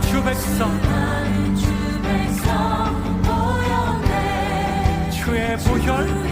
수많은 주 백성 주의 보혈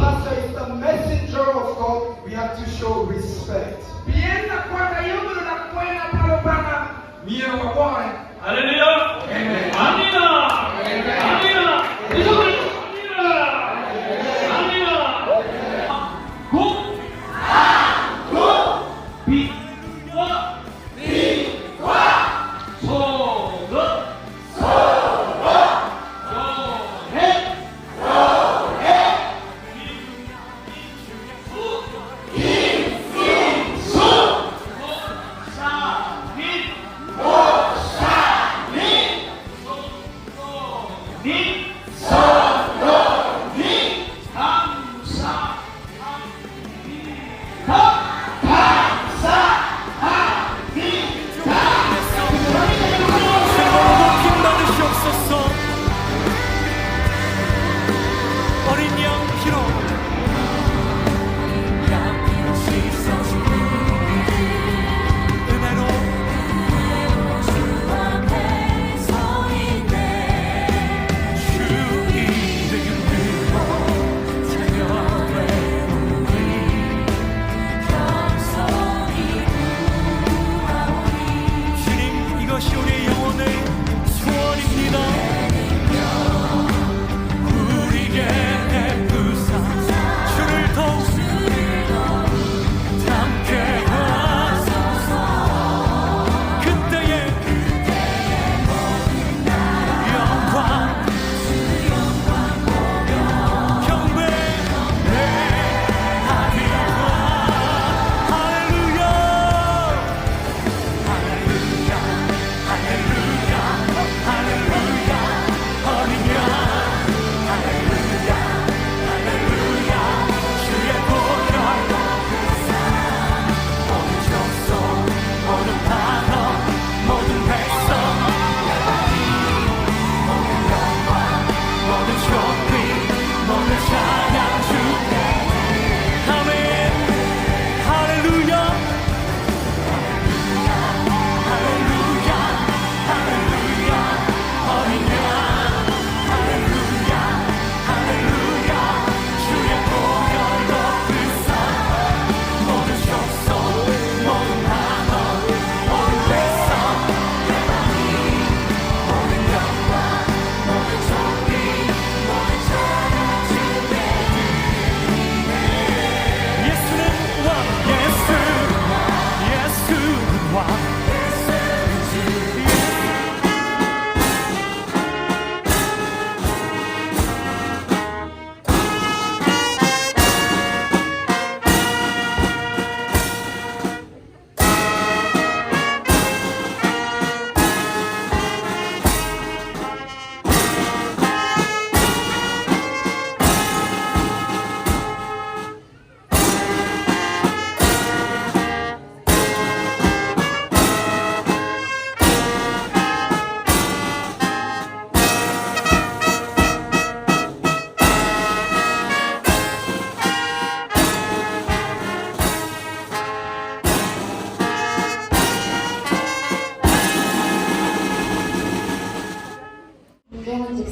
the messenger of God, we have to show respect. Hallelujah. Eh. Amen.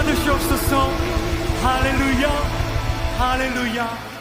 받으시옵소서 할렐루야 할렐루야